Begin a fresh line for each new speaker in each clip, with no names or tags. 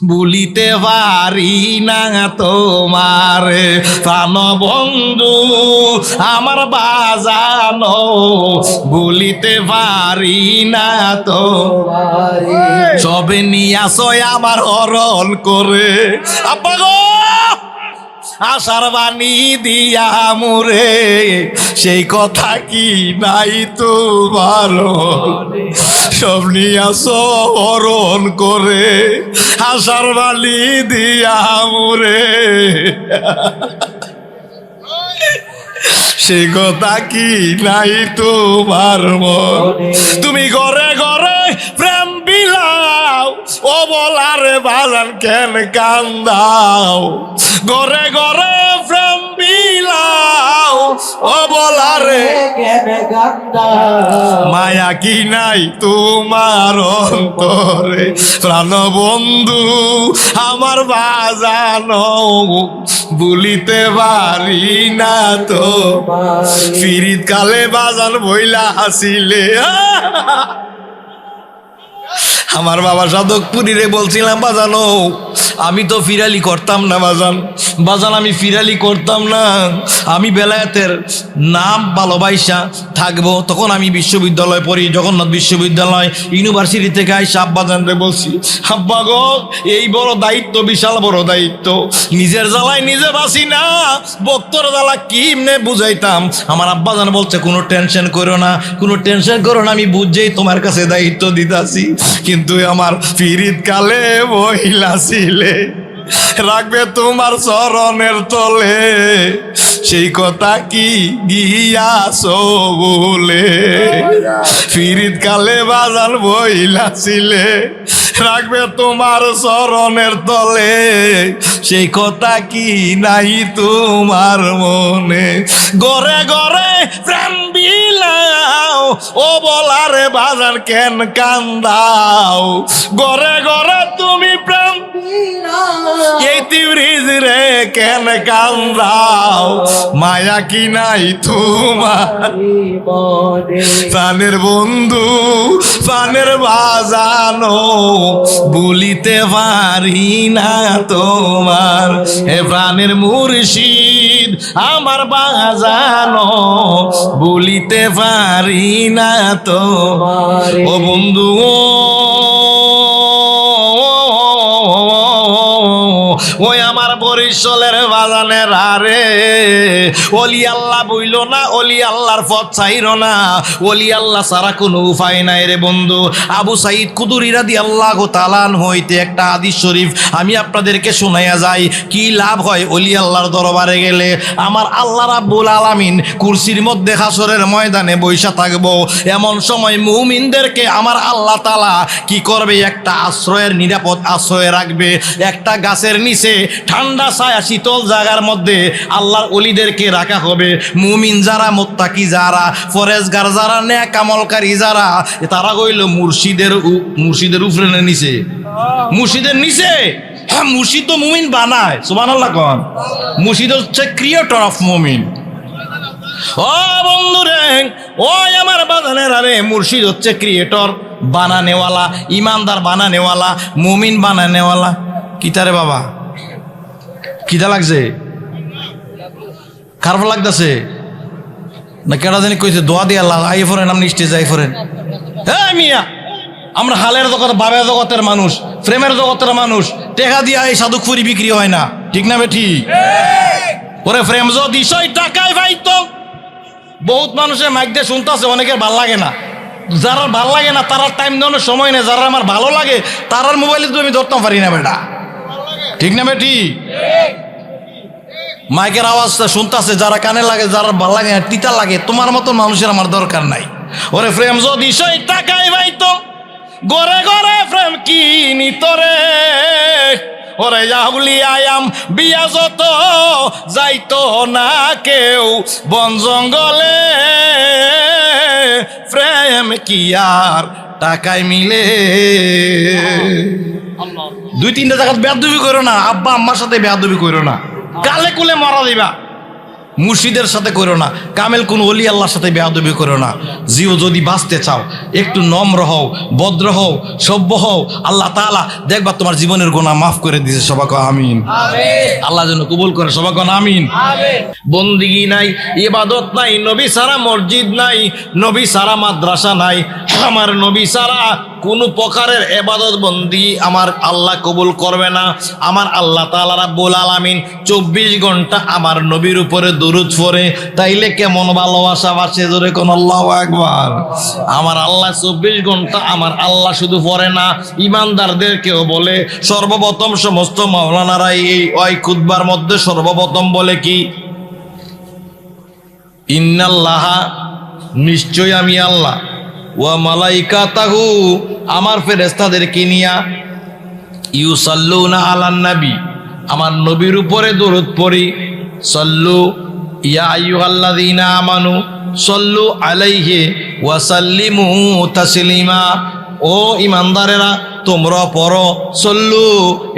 বলিতে পারি না তোমার। প্রাণ বন্ধু আমার বাজানো বলিতে পারি না তো সবে নিয়ে আসয় আমার অরল করে। আপা গো! আশার বাণী দিয়া মুরে, সেই কথা কি নাই তো ভালো সব নিয়ে আসো অরণ করে আশার বাণী দিয়া মুরে। সে কথা কি নাই তোমার মনে? তুমি ঘরে ঘরে প্রেম বিলাও ও বলারে বাজান কেন কান্দাও? ঘরে ঘরে প্রেম বিলাও ও বলারে মায়া কি নাই তোমার অন্তরে? প্রাণ বন্ধু আমার বাজানো বলিতে পারি না তো। ফিরিত কালে বাজান বইলা হাসিলে আমার বাবা সাধকপুরীরে বলছিলাম, বাজানো আমি তো ফিরালি করতাম না, বাজান। বাজান, আমি ফিরালি করতাম না। আমি বেলায়েতের নাম ভালোবাসা থাকব। তখন আমি বিশ্ববিদ্যালয়ে পড়ি, জগন্নাথ বিশ্ববিদ্যালয় ইউনিভার্সিটি থেকে আইসা আব্বাজানরে বলছি, আব্বা গো, এই বড় দায়িত্ব, বিশাল বড় দায়িত্ব। নিজের জ্বালায় নিজে বাসি না বক্তর জ্বালা কি কিমনে বুঝাইতাম? আমার আব্বাজান বলছে, কোনো টেনশন করো না, কোনো টেনশন করো না, আমি বুঝেই তোমার কাছে দায়িত্ব দিতাছি। কিন্তু আমার ফিরিত কালে মহিলা ছিলে রাখবে তোমার চরণের তলে। সেই কথা কি গিয়াছো বলে? ফিরিত কালে বাজান বইলা ছিলে রাখবে তোমার চরণের তলে। সেই কথা কি নাই তোমার মনে? গড়ে গড়ে প্রেম বিলাও ও বলারে বাজার কেন কান্দাও? গড়ে গড়ে তুমি প্রেম এই তিউরিজ রে কেন কান্দাও? মায়া কি নাই তোমার? প্রাণের বন্ধু, প্রাণের বাজানো, বলিতে পারি না তোমার। হে প্রাণের মুর্শিদ আমার বাজানো বলিতে পারি না তো ও বন্ধু ওই আমার বরিশলের বাজানের আরে অলি আল্লাহ বইল না অলি আল্লাহর পথ চাইর না। অলি আল্লাহ সারা কোনো উপায় নাই রে বন্ধু। আবু সাইদ কুদুরি রাদি আল্লাহ তালান হইতে একটা আদি শরীফ আমি আপনাদেরকে শোনাইয়া যাই। কি লাভ হয় অলি আল্লাহর দরবারে গেলে? আমার আল্লাহ রাব্বুল আলামিন কুরসির মধ্যে হাসরের ময়দানে বৈশা থাকব। এমন সময় মুমিনদেরকে আমার আল্লাহ তালা কি করবে? একটা আশ্রয়ের নিরাপদ আশ্রয়ে রাখবে। একটা গাছের নিচে ঠান্ডা ছায়া শীতল জায়গার মধ্যে আল্লাহর অলিদেরকে রাখা হবে। মুমিন যারা, মোত্তাকি যারা, ফরেজগার যারা ন্যাক আমলকারী যারা, তারা কইল মুর্শিদের মুর্শিদের উপরে নিচে? মুর্শিদের নিচে? হ্যাঁ মুর্শিদ তো মুমিন বানায় সুবান আল্লাহ কন। মুর্শিদ হচ্ছে ক্রিয়েটর অফ মুমিন। ও বন্ধুরে, ওই আমার বাগানের আরে মুর্শিদ হচ্ছে ক্রিয়েটর বানানেওয়ালা, ইমানদার বানানেওয়ালা, মুমিন বানানেওয়ালা। কিতারে বাবা? কিতা লাগছে? খারাপ লাগতেছে? না কেটা জানি কইছে, দোয়া দিয়ে আল্লাহ আই ফোরেন আপনি স্টেজ আই ফোরেন হ্যাঁ মিয়া, আমরা হালের জগৎ বাবের জগতের মানুষ, প্রেমের জগতের মানুষ, টেকা দিয়া এই সাধুকপুরি বিক্রি হয় না। ঠিক না বে ঠিক ওরে প্রেম যদি টাকায় পাইতো, বহুত মানুষের মাইক দিয়ে শুনতেছে, অনেকের ভালো লাগে না। যারা ভালো লাগে না, তারা টাইম দেওয়ানোর সময় নেই, যারা আমার ভালো লাগে তারার মোবাইলে আমি ধরতাম পারি না বেটা। ঠিক না বেটি মাইকের আওয়াজটা শুনতেছে যারা কানে লাগে যারা ভালো লাগে তিতা লাগে তোমার মতো মানুষের আমার দরকার নাই। ওরে প্রেম যদি সই টাকায় পাইতো গড়ে গড়ে প্রেম কি নিতরে ওরে যাবলি আয়াম বিয়া যত যাইতো না কেউ বন জঙ্গলে প্রেম কি আর টাকায় মিলে? দুই তিনটা জায়গা বেয়াদবি করো না আব্বা আম্মার সাথে বেয়াদবি করো না। কালে কুলে মারা দিবা। মুর্শিদের সাথে করো না। কামেল কোন অলি আল্লাহর সাথে বেয়াদবি করো না। জিও যদি বাঁচতে চাও একটু নম্র হও ভদ্র হও সভ্য হও আল্লাহ তাআলা দেখবা তোমার জীবনের গোনা মাফ করে দিয়েছে। সবাক আমিন। আল্লাহ যেন কবুল করে সবাক আমিন। বন্দিগি নাই ইবাদত নাই নবী সারা মসজিদ নাই নবী সারা মাদ্রাসা নাই আমার নবী সারা কোন প্রকারের এবাদত বন্দি আমার আল্লাহ কবুল করবে না। আমার আল্লাহ তাআলা রাব্বুল আলামিন চব্বিশ ঘণ্টা আমার নবীর উপরে দরুদ পড়ে। তাইলে কেমন ভালোবাসা বাসে ধরে কোন আল্লাহ একবার আমার আল্লাহ চব্বিশ ঘণ্টা আমার আল্লাহ শুধু পড়ে না। ইমানদারদেরকেও বলে, সর্বপ্রথম সমস্ত মাওলানারাই এই ওই খুতবার মধ্যে সর্বপ্রথম বলে কি? ইন্নাল্লাহা নিশ্চয় আমি আল্লাহ। ওয়া মালাইকা তাহু আমার ফেরেস্তাদেরকে নিয়া? ইউসাল্লুনা আলান নবী, আমার নবীর উপরে দরুদ পড়ি। সল্লু, ইয়া আইয়ুহাল্লাযীনা আমানু, সল্লু আলাইহি ওয়া সাল্লিমু তাসলিমা। ও ইমানদারেরা তোমরা পড়ো সল্লু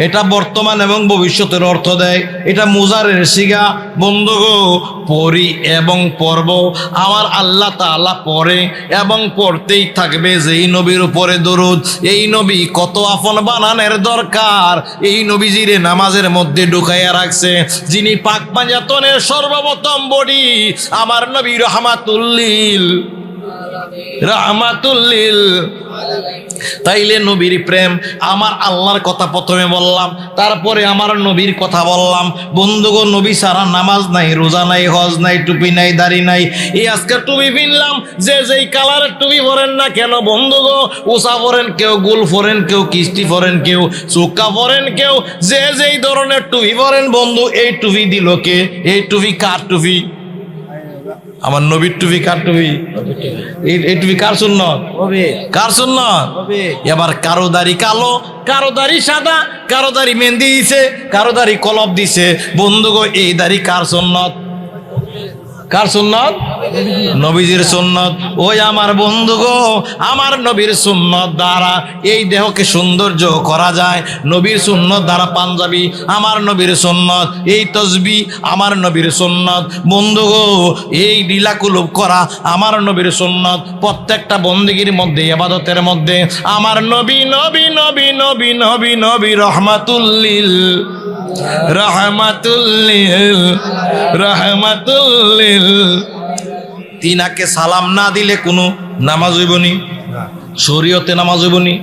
এটা বর্তমান এবং ভবিষ্যতের অর্থ দেয়। এটা মুজারের সিগা বন্ধু পড়ি এবং পড়ব। আমার আল্লাহ তাআলা পড়ে এবং পড়তেই থাকবে যেই নবীর উপরে দরুদ। এই নবী কত আপন বানানের দরকার। এই নবীজিরে নামাজের মধ্যে ঢুকাইয়া রাখছে, যিনি পাক পাঞ্জাতনের সর্বপ্রথম বডি। আমার নবী রহমাতুল্লিল রহমাতুল্লিল। তাইলে নবীর প্রেম, আমার আল্লাহর কথা প্রথমে বললাম, তারপরে আমার নবীর কথা বললাম। বন্ধুগো, নবী সারা নামাজ নাই, রোজা নাই, হজ নাই, টুপি নাই, দাড়ি নাই। এই আজকে টুপি কিনলাম যে যেই কালারের টুপি পরেন না কেন, বন্ধুগো উষা পরেন কেউ, গুল পরেন কেউ, কিস্তি পরেন কেউ চুক্কা পরেন কেউ, যে যেই ধরনের টুপি পরেন, বন্ধু, এই টুপি দিল কে? এই টুপি কার টুপি? আমার নবীর টুপি কার টুপি? এই- টুপি কার শূন্য কার শূন্য এবার কারও দাড়ি কালো কারও দাড়ি সাদা কারও দাড়ি মেহেন্দি দিছে কারও দাড়ি কলপ দিছে। বন্ধুগো এই দাড়ি কার সুন্নত? কার সুন্নত? নবীজির সুন্নত। ওই আমার বন্ধু গো, আমার নবীর সুন্নত দ্বারা এই দেহকে সৌন্দর্য করা যায়। নবীর সুন্নত দ্বারা পাঞ্জাবি, আমার নবীর সুন্নত। এই তসবি, আমার নবীর সুন্নত। বন্ধু গো, এই লীলাকুলুপ করা, আমার নবীর সুন্নত। প্রত্যেকটা বন্দিগির মধ্যে, এবাদতের মধ্যে। আমার নবী নবী নবী নবী নবী নবী, রহমাতুল্লিল। রহমাতুল্লিল রহমাতুল্লিল। তিনাকে সালাম না দিলে কোনো নামাজ হইবনি শরীয়তে নামাজ হইবনি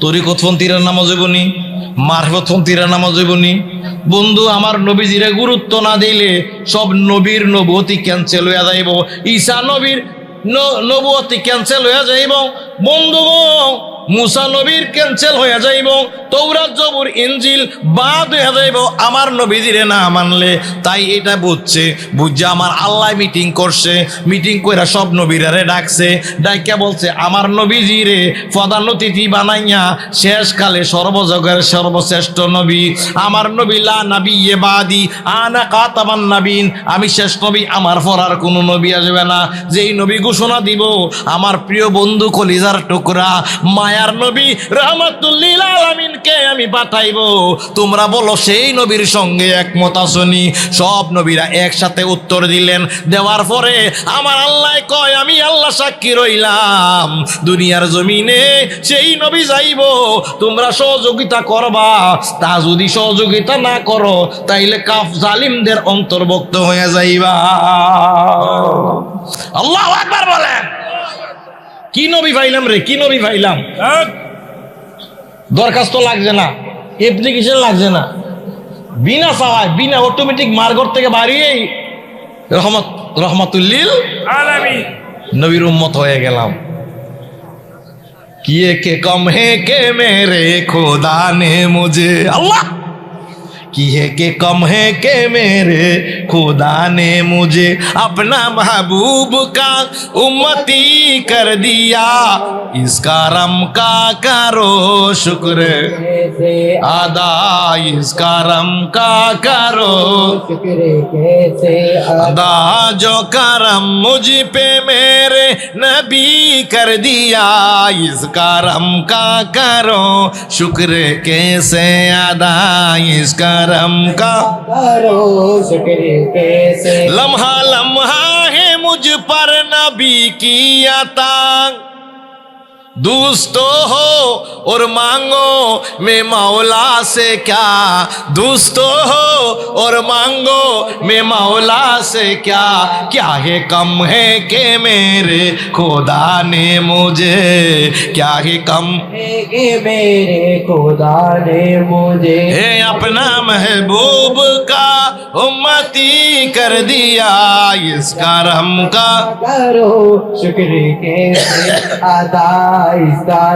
তরিকতপন্থীরা নামাজ হইবনি মারফতপন্থীরা নামাজ হইবনি বন্ধু, আমার নবীজিরে গুরুত্ব না দিলে সব নবীর নবতি ক্যান্সেল হইয়া যাইব। ঈসা নবীর ন- নবুয়তি ক্যান্সেল হইয়া যাইব। বন্ধু মুসা নবীর ক্যান্সেল হইয়া যাইব, তৌরাত জবুর ইঞ্জিল বাদ হইয়া যাইব, আমার নবীজিরে না মানলে। তাই এটা বুঝছে বুঝছে আমার আল্লাহ মিটিং করছে মিটিং কইরা সব নবীরারে ডাকছে, ডাইকা বলছে, আমার নবীজিরে প্রধান অতিথি বানাইয়া শেষকালে সর্বজগের সর্বশ্রেষ্ঠ নবী, আমার নবী লা নবী এ বাদি, আনা কাতামান নবীন, আমি শেষ নবী, আমার ফরার কোনো নবী আসবে না। যেই নবী ঘোষণা দিব, আমার প্রিয় বন্ধু কলিজার টুকরা মায়ার নবী রহমতুল্লিল আলামিনকে আমি পাঠাইবো। তোমরা বলো, সেই নবীর সঙ্গে একমত আসনি সব নবীরা একসাথে উত্তর দিলেন, দেওয়ার পরে আমার আল্লাহ কয়, আমি আল্লাহ সাক্ষী রইলাম। দুনিয়ার জমিনে সেই নবী যাইব। তোমরা সহযোগিতা করবা। তা যদি সহযোগিতা না করো, তাইলে কাফ জালিমদের অন্তর্ভুক্ত হয়ে যাইবা। আল্লাহ একবার বলেন। কি নবী পাইলাম রে? কি নবী পাইলাম দরখাস্ত লাগছে না। অ্যাপ্লিকেশন লাগছে না। বিনা চাওয়ায় বিনা অটোমেটিক মার্গর থেকে বাড়িয়েই রহমত রহমতুল্লিল নবীর উম্মত হয়ে গেলাম। কিয়ে কে কম হে কে মেরে খোদা নে মুঝে? আল্লাহ! کیے کہ کم ہے کہ میرے خدا نے مجھے اپنا محبوب کا امتی کر دیا۔ اس کرم کا کرو شکر۔ ادا اس کرم کا
کرو۔ شکر ادا
جو کرم مجھ پہ میرے نبی کر دیا، اس کا رم کا کرو، شکر کیسے ادا، اس کا رم
کا کرو، شکر
کیسے۔ لمحہ لمحہ ہے مجھ پر نبی کی عطا۔ دوست ہو اور مانگو میں مولا سے کیا؟ دوستو ہو اور مانگو میں مولا سے کیا؟ کیا ہے کم ہے کہ میرے خدا نے مجھے؟ کیا ہے
کم کہ میرے خدا نے
مجھے؟ اپنا محبوب کا امتی کر دیا اس کا کا۔
کرو شکر کیسے آدھا اس کا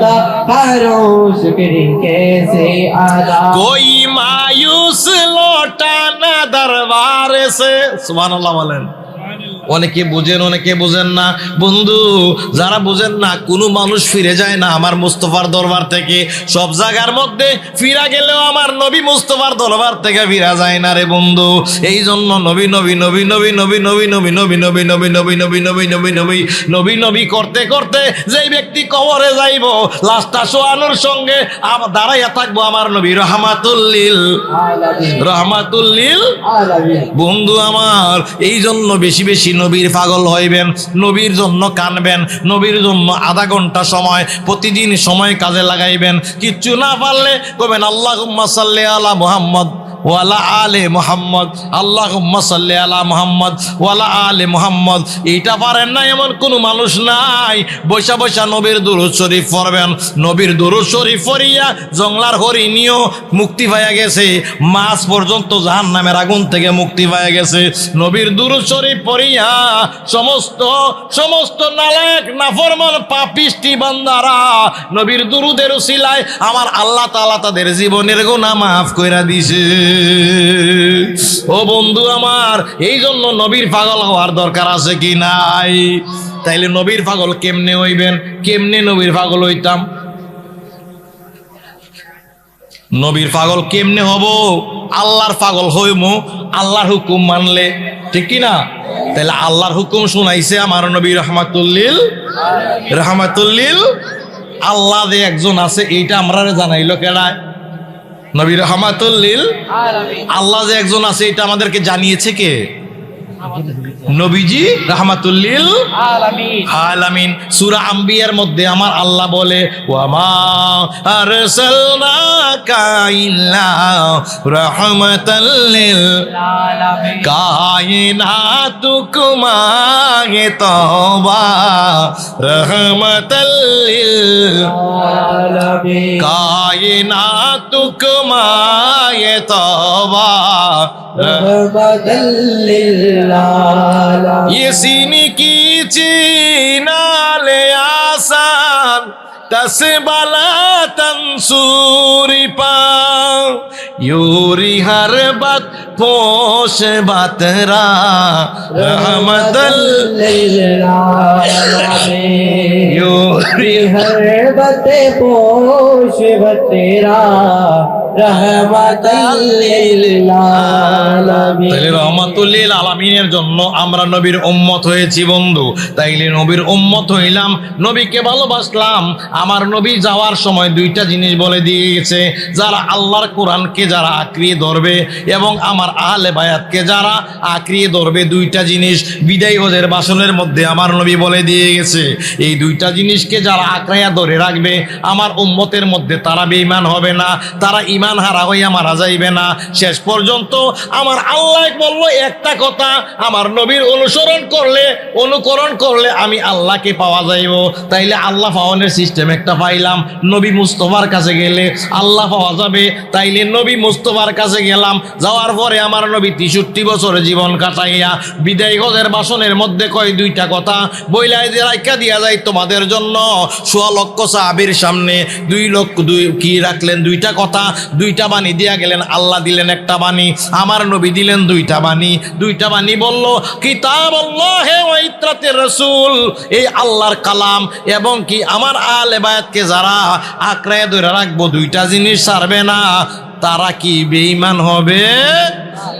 کا۔ کرو شکر کیسے آدھا۔
کوئی مایوس لوٹا نہ دربار سے۔ سبحان اللہ علیہ অনেকে বুঝেন অনেকে বুঝেন না বন্ধু যারা বুঝেন না কোনো মানুষ ফিরে যায় না আমার মুস্তফার দরবার থেকে সব জায়গার মধ্যে ফিরা গেলেও আমার নবী মুস্তফার দরবার থেকে ফিরা যায় না রে বন্ধু এই জন্য নবী নবী নবী নবী নবী নবী নবী নবী নবী নবী নবী নবী নবী নবী নবী নবী নবী করতে করতে যেই ব্যক্তি কবরে যাইব লাশটা শোয়ানোর সঙ্গে দাঁড়াইয়া থাকব আমার নবী রহমাতুল্লিল রহমাতুল্লিল বন্ধু আমার এই জন্য বেশি বেশি নবীর পাগল হইবেন, নবীর জন্য কানবেন, নবীর জন্য আধা ঘণ্টা সময় প্রতিদিন সময় কাজে লাগাইবেন। কিচ্ছু না পারলে কবেন আল্লাহ সাল্লি আলা মুহাম্মদ। ওয়ালা আলে মোহাম্মদ আল্লাহ সাল্লি আলা মোহাম্মদ, ওয়ালা আলে মোহাম্মদ। এইটা পারেন না এমন কোনো মানুষ নাই। বৈশা বৈশা নবীর দুরুদ শরীফ পড়বেন। নবীর দুরুদ শরীফ পড়িয়া জংলার হরিণীও মুক্তি পাইয়া গেছে। মাছ পর্যন্ত জাহান নামের আগুন থেকে মুক্তি পাইয়া গেছে। নবীর দুরুদ শরীফ পড়িয়া সমস্ত সমস্ত নালায়ক, নাফরমান, পাপিষ্টি বান্দারা নবীর দুরুদের উসিলায় আমার আল্লাহ তাআলা তাদের জীবনের গোনা মাফ কইরা দিছে। ও বন্ধু আমার এই জন্য নবীর পাগল হওয়ার দরকার আছে কি নাই? তাইলে নবীর পাগল কেমনে হইবেন? কেমনে নবীর পাগল হইতাম? নবীর পাগল কেমনে হব? আল্লাহর পাগল হইমু, আল্লাহর হুকুম মানলে, ঠিক কি না? তাহলে আল্লাহর হুকুম শুনাইছে আমার নবী রহমাতুল্লিল রহমাতুল্লিল, আল্লাহ যে একজন আছে, এইটা আমরা জানাইলো কেডায়? নবী রহমাতুল্লিল আল্লাহ যে একজন আছে এটা আমাদেরকে জানিয়েছে কে? নবীজি রহমাতুল্লিল
আলামিন।
আলামিন। সূরা আম্বিয়ার মধ্যে আমার আল্লাহ বলে ওয়ামা আরসালনাকা ইল্লা রাহমাতাল লিল
আলামিন।
কায়নাতুকুমা হে তওবা রাহমাতাল লিল
আলামিন।
কায়নাতুকুমা হে তওবা। یہ سینی کی چینا لے آسان تس بلا تنسوری پا۔ یوری ہر بات
پوش بات
را۔
رحمت یوری ہر بات پوش بات را۔
তাইলে রহমাতুল্লিল আলামিনের জন্য আমরা নবীর উম্মত হয়েছি বন্ধু। তাইলে নবীর উম্মত হইলাম, নবীকে ভালোবাসলাম। আমার নবী যাওয়ার সময় দুইটা জিনিস বলে দিয়ে গেছে যারা আল্লাহর কোরআনকে যারা আঁকড়িয়ে ধরবে এবং আমার আহলে বায়াতকে যারা আঁকড়িয়ে ধরবে, দুইটা জিনিস বিদায় হজের বাসনের মধ্যে আমার নবী বলে দিয়ে গেছে এই দুইটা জিনিসকে যারা আঁকড়াইয়া ধরে রাখবে, আমার উম্মতের মধ্যে তারা বেইমান হবে না। তারা ইমান হারা হইয়া মারা যাইবে না। শেষ পর্যন্ত আমার আল্লাহ বলল, একটা কথা, আমার নবীর অনুসরণ করলে, অনুকরণ করলে আমি আল্লাহকে পাওয়া যাইব। তাইলে আল্লাহ পাওয়ানোর সিস্টেম একটা পাইলাম। নবী মুস্তফার কাছে গেলে আল্লাহ পাওয়া যাবে। তাইলে নবী মুস্তফার কাছে গেলাম। যাওয়ার পরে আমার নবী তেষট্টি বছরে জীবন কাটাইয়া বিদায় গজের বাসনের মধ্যে কয় দুইটা কথা বইলাই দিয়ে রাখা দিয়া যায় তোমাদের জন্য। সোয়া লক্ষ সাহাবির সামনে দুই লক্ষ দুই কি রাখলেন? দুইটা কথা দুইটা বাণী দিয়া গেলেন, আল্লাহ দিলেন একটা বাণী, আমার নবী দিলেন দুইটা বাণী। দুইটা বাণী বলল কিতাব হে ওইত্রাতে রসুল। এই আল্লাহর কালাম এবং কি আমার আলে বায়াতকে যারা আঁকড়ায় ধরে রাখব, দুইটা জিনিস ছাড়বে না। তারা কি বেঈমান হবে?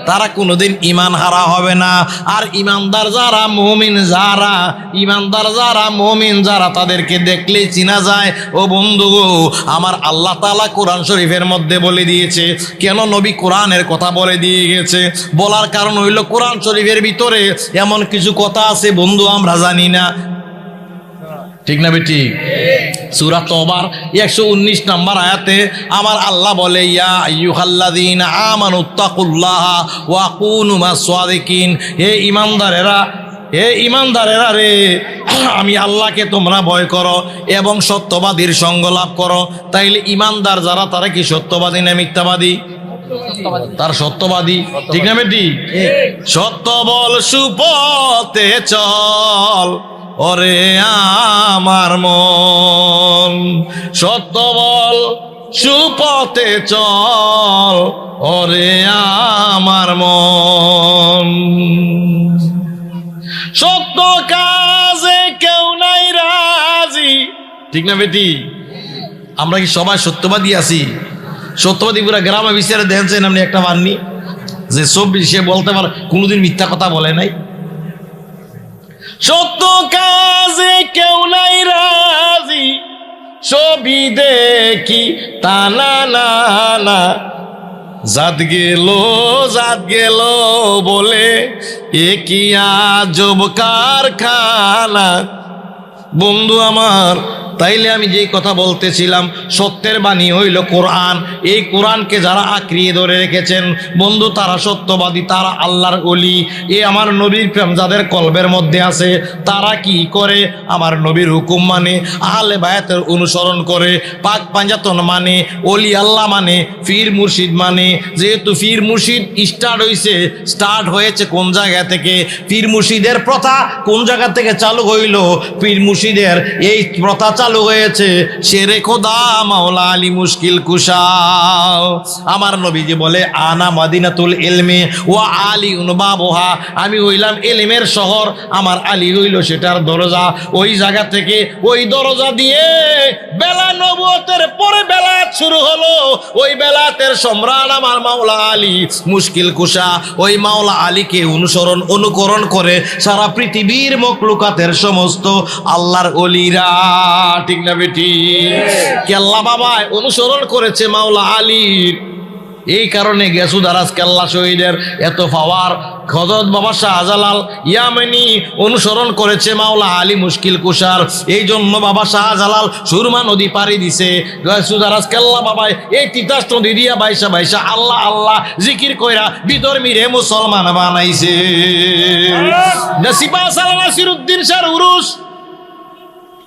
তারা কোনোদিন ইমান হারা হবে না। আর ইমানদার যারা, মমিন যারা ইমানদার যারা, মমিন যারা, তাদেরকে দেখলেই চিনা যায়, ও বন্ধু আমার আল্লাহ তালা কোরআন শরীফের মধ্যে বলে দিয়েছে, কেন নবী কোরআনের কথা বলে দিয়ে গেছে? বলার কারণ হইল কোরআন শরীফের ভিতরে এমন কিছু কথা আছে, বন্ধু, আমরা জানি না। ঠিক না বেটি? সুরা তোবার একশো উনিশ নম্বর আয়াতে আমার আল্লাহ বলে, ইয়া আমানুত্তাকুল্লাহ ওয়া কুনু মাসওয়াদিকিন হে ইমানদারেরা হে ইমানদারেরা রে, আমি আল্লাহকে তোমরা ভয় করো এবং সত্যবাদীর সঙ্গ লাভ করো। তাইলে ইমানদার যারা, তারা কি সত্যবাদী না মিথ্যাবাদী? তার সত্যবাদী। ঠিক না বেটি? সত্য বল সুপথে চল। ওরে আমার মন, সত্য বল, সুপথে চল, ওরে আমার মন। সত্য কাজে কেউ নাই রাজি। ঠিক না বেটি? আমরা কি সবাই সত্যবাদী আছি? সত্যবাদী পুরা গ্রামে বিচারে দেখছেন আপনি একটা মাননি যে সব সে বলতে পারে, কোনোদিন মিথ্যা কথা বলে নাই। সত্য কাজে কেউ নাই রাজি, ছবি দেখি তানা না না। জাত গেল জাত গেল বলে, এ কি আজব কারখানা? বন্ধু আমার তাইলে আমি যেই কথা বলতেছিলাম, সত্যের বাণী হইল কোরআন। এই কোরআনকে যারা আঁকড়িয়ে ধরে রেখেছেন, বন্ধু তারা সত্যবাদী, তারা আল্লাহর অলি এ আমার নবীর প্রেম যাদের কলবের মধ্যে আছে, তারা কি করে? আমার নবীর হুকুম মানে আহলে বায়াতের অনুসরণ করে, পাক পাঞ্জাতন মানে অলি আল্লাহ মানে ফির মুর্শিদ মানে। যেহেতু ফির মুর্শিদ স্টার্ট হয়েছে স্টার্ট হয়েছে কোন জায়গা থেকে? পীর মুর্শিদের প্রথা কোন জায়গা থেকে চালু হইল? পীর মুর্শিদের এই প্রথা চালু হয়েছে। শেরে খোদা, মাওলা আলী মুশকিল কুশাও আমার নবীজি বলে, আনা মাদিনাতুল এলমে ও আলী উনবাবহা আমি হইলাম এলিমের শহর। আমার আলী হইল সেটার দরজা। ওই জায়গা থেকে ওই দরজা দিয়ে বেলা নবতের পরে বেলাত শুরু হলো। ওই বেলাতের সম্রাট আমার মাওলা আলী মুশকিল কুশা। ওই মাওলা আলীকে অনুসরণ, অনুকরণ করে সারা পৃথিবীর মকলুকাতের সমস্ত আল্লাহর অলিরা ঠিক না বেটি? কেল্লা বাবায় অনুসরণ করেছে মাওলা আলীর এই কারণে গেসু দারাজ কেল্লা শহীদের। এত পাওয়ার হজরত বাবা শাহজালাল ইয়ামিনি অনুসরণ করেছে মাওলা আলী মুশকিল কুষার। এই জন্য বাবা শাহজালাল সুরমা নদী পাড়ি দিছে। গেসু দারাজ কেল্লা বাবাই এই তিতাস নদী দিয়া বাইসা বাইসা আল্লাহ আল্লাহ জিকির কইরা বিধর্মীরে মুসলমান বানাইছে। সিপা সালাম নাসিরুদ্দিন স্যার উরুস।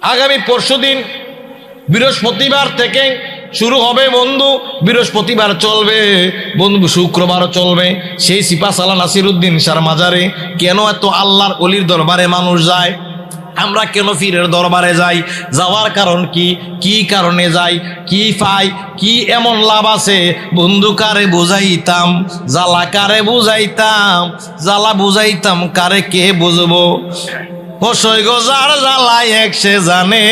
আগামী পরশুদিন বৃহস্পতিবার থেকে শুরু হবে বন্ধু, বৃহস্পতিবার চলবে। বন্ধু, শুক্রবারও চলবে। সেই সিপা সালা নাসিরুদ্দিন সার মাজারে কেন এত আল্লাহর অলির দরবারে মানুষ যায়? আমরা কেন ফিরের দরবারে যাই? যাওয়ার কারণ কি? কি কারণে যাই? কি পাই? কি এমন লাভ আছে? বন্ধু, কারে বুঝাইতাম? জ্বালা কারে বুঝাইতাম? জ্বালা বুঝাইতাম, কারে কে বুঝব? হসই গজার জ্বালা এক সে জানে।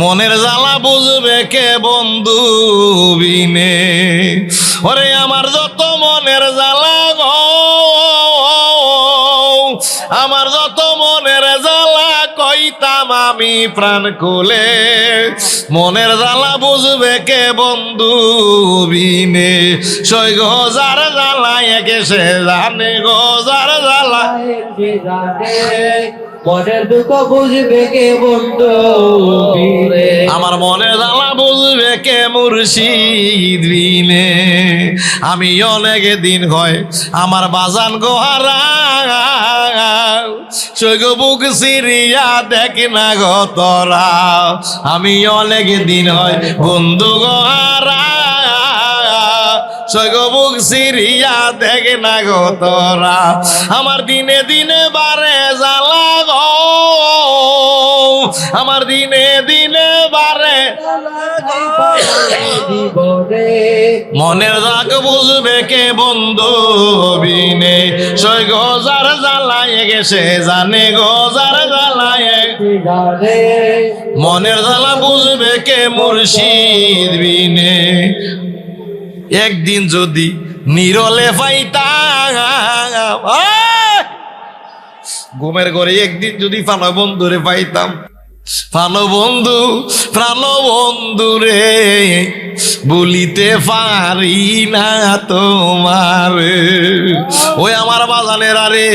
মনের জ্বালা বুঝবে কে বন্ধু বিনে। ওরে আমার যত মনের জ্বালা গো, আমার যত মনের জ্বালা কইতাম আমি প্রাণ খুলে। মনের জ্বালা বুঝবে কে বন্ধু বিনে। সই গজার জ্বালা একে সে জানে গজার জ্বালা আমার মনে জ্বালা বুঝবে কে মুর্শিদ? বিনে আমি অনেক দিন হয় আমার বাজান গোহারা। বুক সিরিয়া দেখ না গো তোরা। আমি অনেক দিন হয় বন্ধু গোহারা। সৈগ বুক সিরিয়া দেখ না গো তোরা। আমার দিনে দিনে বারে জ্বালা গো। আমার দিনে দিনে বারে মনের রাগ বুঝবে কে বন্ধু বিনে। সই গজার জ্বালায় গেছে, জানে গজার জ্বালায়। মনের জ্বালা বুঝবে কে মুর্শিদ বিনে। একদিন যদি নিরলে পাইতাম ঘুমের ঘরে একদিন যদি ফানা বন্ধুরে পাইতাম। প্রাণ বন্ধু প্রাণ বন্ধু রে, বলিতে পারি না তোমার। ওই আমার বাজানের আরে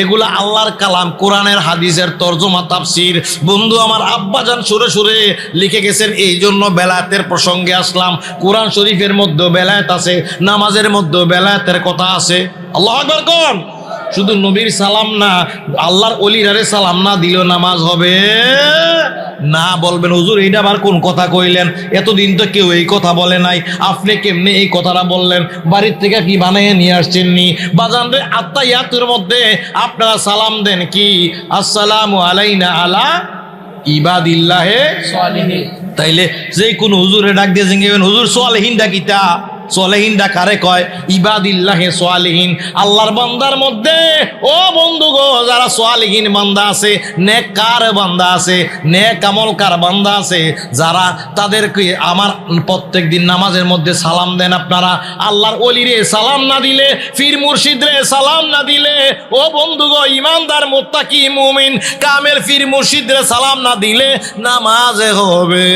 এগুলা আল্লাহর কালাম, কোরআনের হাদিসের তর্জমা, তাফসির। বন্ধু, আমার আব্বাজান সুরে সুরে লিখে গেছেন এই জন্য বেলায়েতের প্রসঙ্গে আসলাম। কোরআন শরীফের মধ্যে বেলায়েত আছে, নামাজের মধ্যে বেলায়েতের কথা আছে। আল্লাহ আকবার কোন? শুধু নবীর সালাম না, আল্লাহর অলিরারে সালাম না দিলেও নামাজ হবে? না বলবেন, হুজুর, এইটা আবার কোন কথা কইলেন? এতদিন তো কেউ এই কথা বলে নাই। আপনি কেমনে এই কথাটা বললেন? বাড়ির থেকে কি বানিয়ে নিয়ে আসছেন নি বাজান রে, আত্মা ইয়াতুর মধ্যে আপনারা সালাম দেন কি? আসসালামু আলাইনা আলা ইবাদিল্লাহে তাইলে যে কোন হুজুরে ডাক দিয়ে জিঙ্গেবেন হুজুর সোয়ালহীন ডাকিতা সোয়ালেহীন কারে কয়? ইবাদিল্লাহে সোয়ালিহীন আল্লাহর বান্দার মধ্যে, ও বন্ধু গো, যারা সোয়ালিহীন বান্দা আছে, নেককার বান্দা আছে, নেক আমলকার বান্দা আছে, যারা তাদেরকে আমার প্রত্যেক দিন নামাজের মধ্যে সালাম দেন আপনারা। আল্লাহর অলিরে সালাম না দিলে ফির মুর্শিদরে সালাম না দিলে, ও বন্ধু গো, ইমানদার, মোত্তাকি, মুমিন, কামেল ফির মুর্শিদরে সালাম না দিলে নামাজে হবে।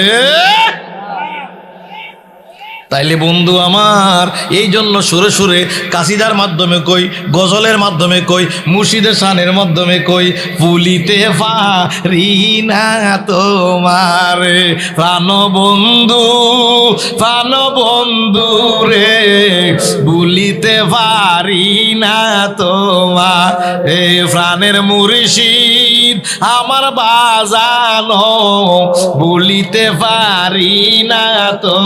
তাইলে বন্ধু আমার এই জন্য সুরে সুরে কাশিদার মাধ্যমে কই, গজলের মাধ্যমে কই, মুর্শিদের শানের মাধ্যমে কই, পুলিতে পারি না তোমার প্রাণ বন্ধু প্রাণ বন্ধু রে ভুলিতে পারি না তোমার এ প্রাণের মুর্শিদ আমার বাজানো ভুলিতে পারি না তো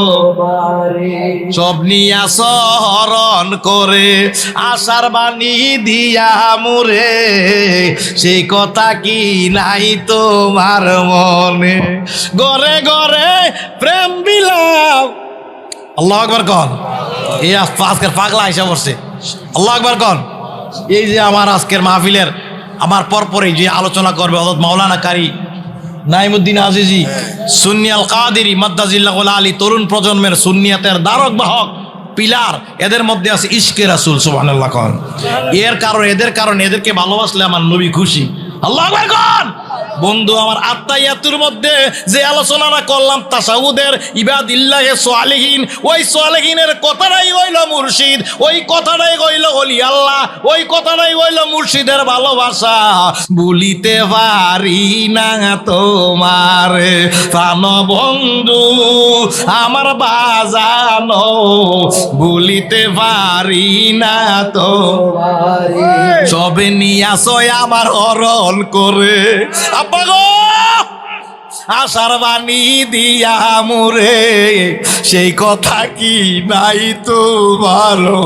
সব নিয়া সহরণ করে, আশার বাণী দিয়া মুরে। সেই কথা কি নাই তোমার মনে? গড়ে গড়ে প্রেম বিলাপ আল্লাহ আকবর কন। এই আজকের পাগলা হিসাব করছে আল্লাহ আকবর কন। এই যে আমার আজকের মাহফিলের, আমার পরপরে যে আলোচনা করবে অর্থাৎ মাওলানা কারি নাইমুদ্দিন আজিজি সুন্নিয়াল কাদিরি গোলা আলী, তরুণ প্রজন্মের সুন্নিয়াতের দ্বারক বাহক, পিলার, এদের মধ্যে আছে ইশকে রাসুল সুবাহ এর কারণ, এদের কারণ, এদেরকে ভালোবাসলে আমার নবী খুশি। আল্লাহ বন্ধু আমার আত্মাইয়াতুর মধ্যে যে আলোচনাটা করলাম তাসাউদের ইবাদিল্লাহে সোয়ালিহীন ওই সোয়ালিহীনের কথাটাই হইল মুর্শিদ ওই কথাটাই হইল অলি আল্লাহ ওই কথাটাই হইল মুর্শিদের ভালোবাসা। বলিতে পারি না তোমার। প্রাণ বন্ধু আমার বাজানো বলিতে পারি না তো সবে নিয়ে আসয় আমার হরণ করে আব্বা গো! আশার বাণী দিয়া মুরে, সেই কথা কি নাই তো ভালো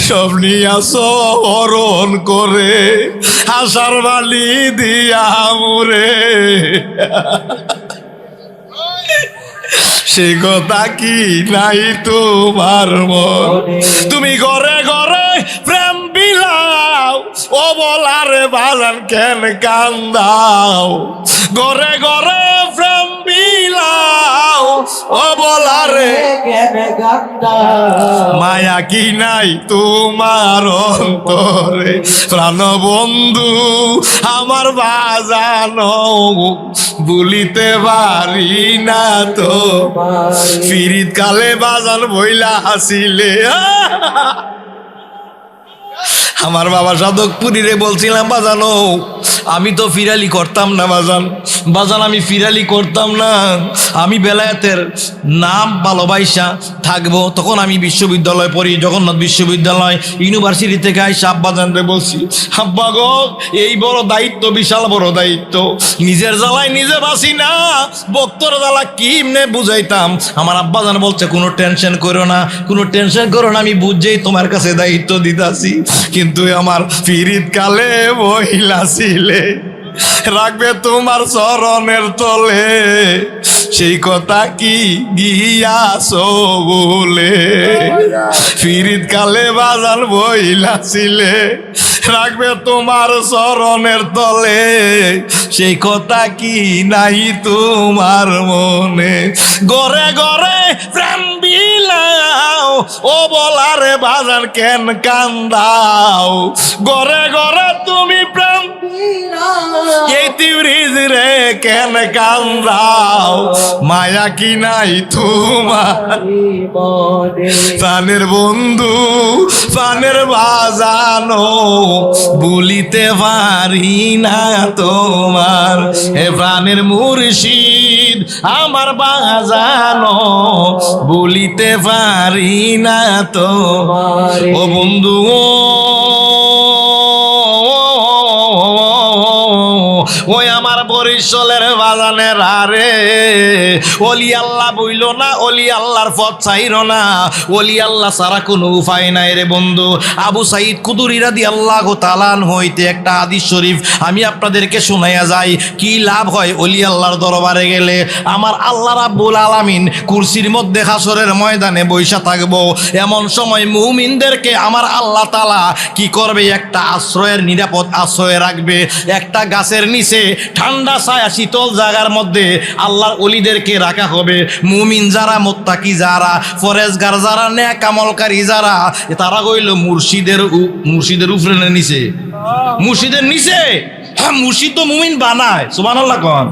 সব নিয়ে আসো হরণ করে আশার বাণী দিয়া মুরে। সে কথা কি নাই তোমার মন? তুমি ঘরে ঘরে প্রেম বিলাও ও বলারে বাজান কেন কান্দাও? ঘরে ঘরে প্রেম বিলাও ও বলারে মায়া কি নাই তোমার অন্তরে? প্রাণ বন্ধু আমার বাজানো বলিতে পারি না তো। ফিরিত কালে বাজান বইলা হাসিলে আমার বাবা সাধকপুরীরে বলছিলাম, বাজানো আমি তো ফিরালি করতাম না বাজান। বাজান, আমি ফিরালি করতাম না। আমি বেলায়েতের নাম ভালোবাসা থাকব। তখন আমি বিশ্ববিদ্যালয়ে পড়ি, জগন্নাথ বিশ্ববিদ্যালয় ইউনিভার্সিটি থেকে আইসা আব্বাজান রে বলছি, আব্বা গো, এই বড় দায়িত্ব, বিশাল বড় দায়িত্ব। নিজের জ্বালায় নিজে বাসি না বক্তর জ্বালা কিমনে বুঝাইতাম? আমার আব্বাজান বলছে, কোনো টেনশন করো না, কোনো টেনশন করো না, আমি বুঝেই তোমার কাছে দায়িত্ব দিতাছি। কিন্তু আমার ফিরিত কালে মহিলা ছিলে রাখবে তোমার চরণের তলে। সেই কথা কি গিয়াছ বলে? ফিরিত কালে বাজান বইলা ছিলে রাখবে তোমার চরণের তলে। সেই কথা কি নাই তোমার মনে? গড়ে গড়ে প্রেম বিল লাও ও বলারে বাজার কেন কান্দাও? গরে গরে তুমি প্রেম এই তিউরিজ রে কেন কান্দাও? মায়া কি নাই তোমার? প্রাণের বন্ধু, প্রাণের বাজানো, বলিতে পারি না তোমার। হে প্রাণের মুর্শিদ আমার বাজানো বলিতে পারি না তো। ও বন্ধু বরিশলের বাজানের আরে অলি আল্লাহ বইল না, অলি আল্লাহর পথ চাইর না। অলি আল্লাহ সারা কোনো উপায় নাই রে বন্ধু। আবু সাইদ কুদুরি রাদি আল্লাহ তালান হইতে একটা আদি শরীফ আমি আপনাদেরকে শোনাইয়া যাই। কি লাভ হয় অলি আল্লাহর দরবারে গেলে? আমার আল্লাহ রাব্বুল আলামিন কুরসির মধ্যে হাসরের ময়দানে বৈশা থাকব। এমন সময় মুমিনদেরকে আমার আল্লাহ তালা কি করবে? একটা আশ্রয়ের নিরাপদ আশ্রয়ে রাখবে। একটা গাছের নিচে ঠান্ডা ছায়া শীতল জায়গার মধ্যে আল্লাহর অলিদেরকে রাখা হবে। মুমিন যারা, মোত্তাকি যারা, ফরেজগার যারা ন্যাক আমলকারী যারা তারা মুর্শিদের মুর্শিদের উপরে মুর্শিদের হ্যাঁ মুর্শিদ তো মুমিন বানায় সুবান আল্লাহ কন।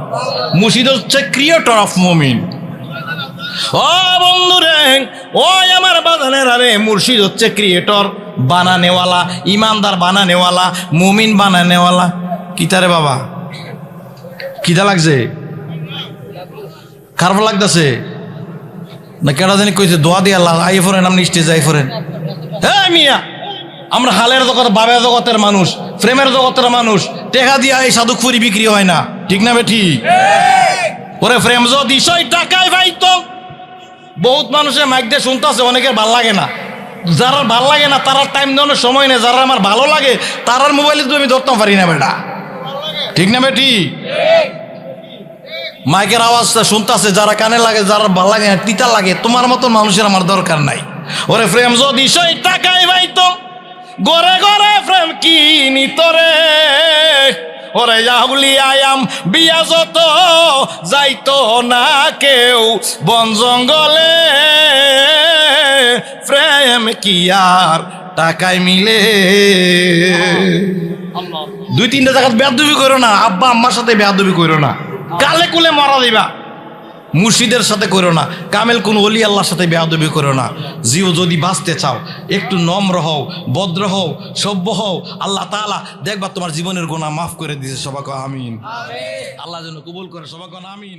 মুর্শিদ হচ্ছে ক্রিয়েটর অফ মুমিন। ও বন্ধুরে, ওই আমার বাগানের আরে মুর্শিদ হচ্ছে ক্রিয়েটর বানানেওয়ালা, ইমানদার বানানেওয়ালা, মুমিন বানানেওয়ালা। কিতারে বাবা? কিতা লাগছে? খারাপ লাগতেছে? না কেটা জানি কইছে, দোয়া দিয়ে আল্লাহ আই ফোরেন আপনি স্টেজ আই ফোরেন হ্যাঁ মিয়া, আমরা হালের জগৎ বাবের জগতের মানুষ, প্রেমের জগতের মানুষ, টেকা দিয়া এই সাধুকপুরি বিক্রি হয় না। ঠিক না বে ঠিক ওরে প্রেম যদি টাকায় পাইতো, বহুত মানুষের মাইক দিয়ে শুনতেছে, অনেকের ভালো লাগে না। যারা ভালো লাগে না তারা টাইম দেওয়ানোর সময় নেই। যারা আমার ভালো লাগে, তারার মোবাইলে তো আমি ধরতে পারি না বেটা। ঠিক না বেটি মাইকের আওয়াজটা শুনতেছে, যারা কানে লাগে, যারা ভালো লাগে না, তিতা লাগে, তোমার মতো মানুষের আমার দরকার নাই। ওরে প্রেম যদি সই টাকায় পাইতো গড়ে গড়ে প্রেম কি নিতরে ওরে যাবলি আয়াম, বিয়া যত, যাইতো না কেউ, বন জঙ্গলে। প্রেম কি আর টাকায় মিলে? দুই তিনটা জায়গা বেদবি করো না আব্বা আম্মার সাথে বেদবি করো না। কালে কুলে মারা দিবা। মুর্শিদের সাথে করো না। কামেল কোন অলি আল্লাহর সাথে বেয়াদবি করো না। জিও যদি বাঁচতে চাও একটু নম্র হও বদ্র হও সভ্য হও আল্লাহ তালা দেখবা তোমার জীবনের গোনা মাফ করে দিয়েছে সবাকে আমিন। আল্লাহ যেন কবুল করে সবাকে আমিন।